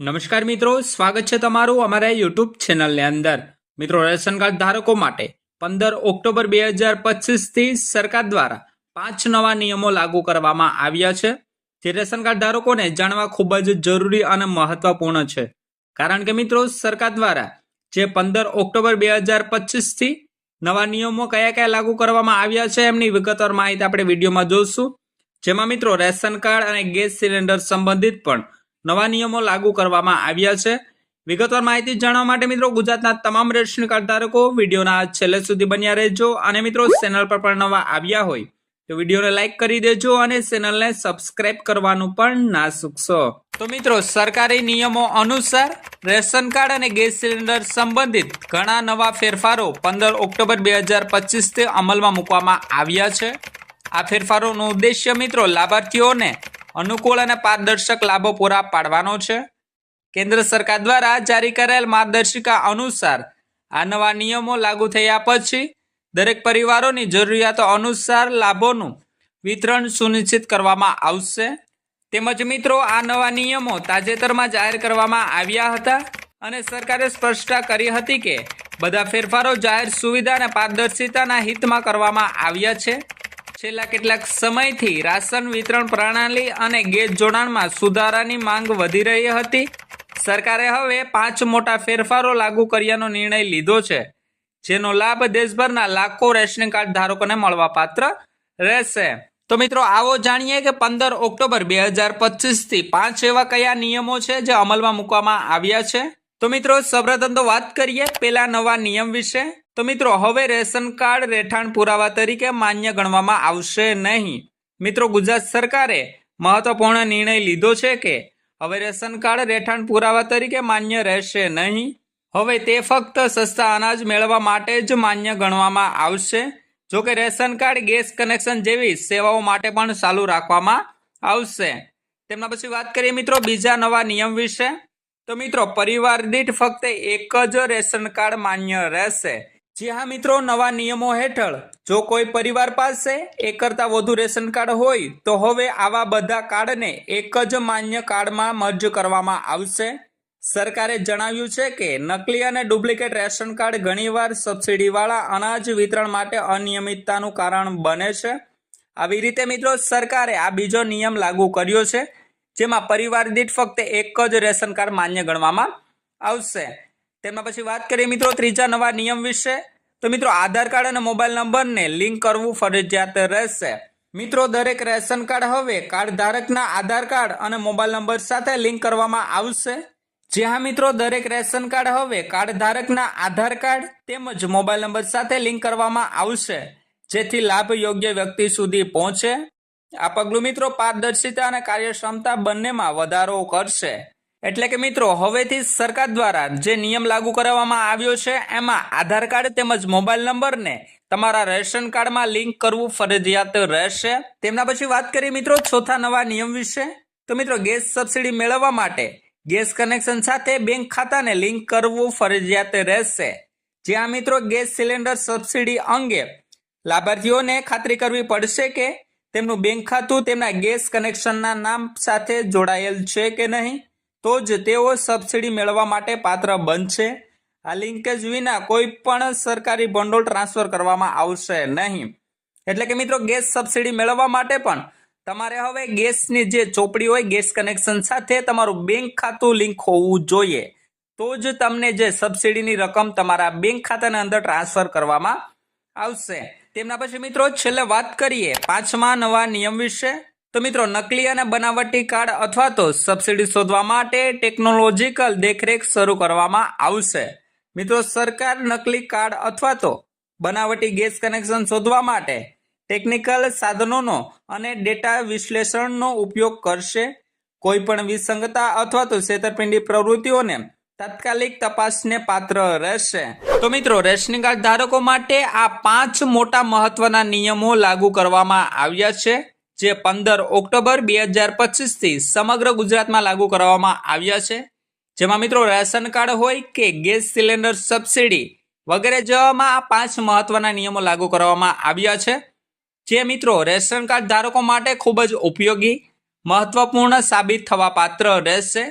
નમસ્કાર મિત્રો, સ્વાગત છે તમારું અમારા યુટ્યુબ ચેનલની અંદર. મિત્રો, રેશન કાર્ડ ધારકો માટે પંદર ઓક્ટોબર બે હજાર પચીસથી સરકાર દ્વારા પાંચ નવા નિયમો લાગુ કરવામાં આવ્યા છે. જે રેશન કાર્ડ ધારકોને જાણવા ખૂબ જ જરૂરી અને મહત્વપૂર્ણ છે. કારણ કે મિત્રો, સરકાર દ્વારા જે પંદર ઓક્ટોબર બે હજાર પચીસથી નવા નિયમો કયા કયા લાગુ કરવામાં આવ્યા છે એમની વિગતવાર માહિતી આપણે વિડીયોમાં જોઈશું. જેમાં મિત્રો, રેશન કાર્ડ અને ગેસ સિલિન્ડર સંબંધિત પણ નવા નિયમો લાગુ કરવામાં આવ્યા છે. વિગતવાર માહિતી જાણવા માટે મિત્રો ગુજરાતના તમામ રેશન કાર્ડ ધારકો વિડીયોના છેલ્લે સુધી બન્યા રહેજો અને મિત્રો ચેનલ પર પણ નવા આવ્યા હોય તો વિડીયોને લાઇક કરી દેજો અને ચેનલને સબસ્ક્રાઇબ કરવાનું પણ ના ચૂકશો તો મિત્રો સરકારી નિયમો અનુસાર રેશન કાર્ડ અને ગેસ સિલિન્ડર સંબંધિત ઘણા નવા ફેરફારો પંદર ઓક્ટોબર બે હજાર પચીસથી અમલમાં મૂકવામાં આવ્યા છે. આ ફેરફારોનો ઉદ્દેશ્ય મિત્રો લાભાર્થીઓને અનુકૂળ અને પારદર્શક લાભો પૂરા પાડવાનો છે. કેન્દ્ર સરકાર દ્વારા જારી કરેલ માર્ગદર્શિકા અનુસાર આ નવા નિયમો લાગુ થયા પછી દરેક પરિવારોની જરૂરિયાતો અનુસાર લાભોનું વિતરણ સુનિશ્ચિત કરવામાં આવશે. તેમજ મિત્રો, આ નવા નિયમો તાજેતરમાં જાહેર કરવામાં આવ્યા હતા અને સરકારે સ્પષ્ટતા કરી હતી કે બધા ફેરફારો જાહેર સુવિધા અને પારદર્શિતાના હિતમાં કરવામાં આવ્યા છે. છેલ્લા કેટલાક સમયથી રાશન વિતરણ પ્રણાલી અને ગેસ જોડાણમાં સુધારાની માંગ વધી રહી હતી. સરકારે હવે પાંચ મોટા ફેરફારો લાગુ કર્યાનો નિર્ણય લીધો છે, જેનો લાભ દેશભરના લાખો રેશન કાર્ડ ધારકોને મળવાપાત્ર રહેશે. તો મિત્રો, આવો જાણીએ કે પંદર ઓક્ટોબર બે હજાર પચીસથી પાંચ એવા કયા નિયમો છે જે અમલમાં મૂકવામાં આવ્યા છે? તો મિત્રો, સૌપ્રથમ તો વાત કરીએ પેલા નવા નિયમ વિશે. તો મિત્રો, હવે રેશન કાર્ડ રહેઠાણ પુરાવા તરીકે માન્ય ગણવામાં આવશે નહીં. મિત્રો, ગુજરાત સરકારે મહત્વપૂર્ણ નિર્ણય લીધો છે કે, હવે રેશન કાર્ડ રહેઠાણ પુરાવા તરીકે માન્ય રહેશે નહીં. હવે તે ફક્ત સસ્તા અનાજ મેળવવા માટે જ માન્ય ગણવામાં આવશે. જો કે રેશન કાર્ડ ગેસ કનેક્શન જેવી સેવાઓ માટે પણ ચાલુ રાખવામાં આવશે. તેમના પછી વાત કરીએ મિત્રો બીજા નવા નિયમ વિશે. તો મિત્રો, પરિવાર દીઠ ફક્ત એક જ રેશન કાર્ડ માન્ય રહેશે. જી હા મિત્રો, નવા નિયમો હેઠળ જો કોઈ પરિવાર પાસે એક કરતાં વધુ રેશન કાર્ડ હોય, તો હવે આવા બધા કાર્ડને એક જ માન્ય કાર્ડમાં મર્જ કરવામાં આવશે. સરકારે જણાવ્યું છે કે, નકલી અને ડુપ્લિકેટ રેશન કાર્ડ ઘણીવાર સબસિડીવાળા અનાજ વિતરણ માટે અનિયમિતતાનું કારણ બને છે. આવી રીતે મિત્રો, સરકારે આ બીજો નિયમ લાગુ કર્યો છે, જેમાં પરિવાર દીઠ ફક્ત એક જ રેશન કાર્ડ માન્ય ગણવામાં આવશે. તેમાં પછી વાત કરીએ મિત્રો, ત્રીજા નવા નિયમ વિશે. તો મિત્રો, આધાર કાર્ડ અને મોબાઈલ નંબરને લિંક કરવું ફરજિયાત રહેશે. મિત્રો, દરેક રેશન કાર્ડ હવે કાર્ડ ધારકના આધાર કાર્ડ અને મોબાઈલ નંબર સાથે લિંક કરવામાં આવશે. જ્યાં મિત્રો, દરેક રેશન કાર્ડ હવે કાર્ડ ધારકના આધાર કાર્ડ તેમજ મોબાઈલ નંબર સાથે લિંક કરવામાં આવશે, જેથી લાભ યોગ્ય વ્યક્તિ સુધી પહોંચે. આ પગલું મિત્રો, પારદર્શિતા અને કાર્યક્ષમતા બંનેમાં વધારો કરશે. એટલે કે મિત્રો, હવેથી સરકાર દ્વારા જે નિયમ લાગુ કરવામાં આવ્યો છે, એમાં આધાર કાર્ડ તેમજ મોબાઈલ નંબરને તમારા રેશન કાર્ડમાં લિંક કરવું ફરજિયાત રહેશે. તેમના પછી વાત કરીએ મિત્રો ચોથા નવા નિયમ વિશે. તો મિત્રો, ગેસ સબસિડી મેળવવા માટે ગેસ કનેક્શન સાથે બેંક ખાતાને લિંક કરવું ફરજિયાત રહેશે. જ્યાં મિત્રો, ગેસ સિલિન્ડર સબસિડી અંગે લાભાર્થીઓને ખાતરી કરવી પડશે કે તેમનું બેંક ખાતું તેમના ગેસ કનેક્શનના નામ સાથે જોડાયેલ છે કે નહીં. તો જ તેઓ સબસિડી મેળવવા માટે પાત્ર બનશે. આ લિંકેજ વિના કોઈ પણ સરકારી ભંડોળ ટ્રાન્સફર કરવામાં આવશે નહીં. એટલે કે મિત્રો, ગેસ સબસિડી મેળવવા માટે પણ તમારે હવે ગેસની જે ચોપડી હોય, ગેસ કનેક્શન સાથે તમારું બેંક ખાતું લિંક હોવું જોઈએ. તો જ તમને જે સબસિડીની રકમ તમારા બેંક ખાતાની અંદર ટ્રાન્સફર કરવામાં આવશે. તેમના પછી મિત્રો, છેલ્લે વાત કરીએ પાંચમા નવા નિયમ વિશે. તો મિત્રો, નકલી અને બનાવટી કાર્ડ અથવા તો સબસિડી શોધવા માટે ટેકનોલોજીકલ દેખરેખ શરૂ કરવામાં આવશે. મિત્રો, સરકાર નકલી કાર્ડ અથવા તો બનાવટી ગેસ કનેક્શન શોધવા માટે ટેકનિકલ સાધનોનો અને ડેટા વિશ્લેષણનો ઉપયોગ કરશે. કોઈ પણ વિસંગતતા અથવા તો છેતરપિંડી પ્રવૃત્તિઓને તાત્કાલિક તપાસને પાત્ર રહેશે. તો મિત્રો, રેશનિંગ કાર્ડ ધારકો માટે આ પાંચ મોટા મહત્વના નિયમો લાગુ કરવામાં આવ્યા છે. જે પંદર ઓક્ટોબર બે હજાર પચીસથી સમગ્ર ગુજરાતમાં લાગુ કરવામાં આવ્યા છે. જેમાં મિત્રો રેશન કાર્ડ હોય કે ગેસ સિલિન્ડર સબસિડી વગેરે જેવામાં આ પાંચ મહત્વના નિયમો લાગુ કરવામાં આવ્યા છે. જે મિત્રો રેશન કાર્ડ ધારકો માટે ખૂબ જ ઉપયોગી, મહત્વપૂર્ણ સાબિત થવા પાત્ર રહેશે.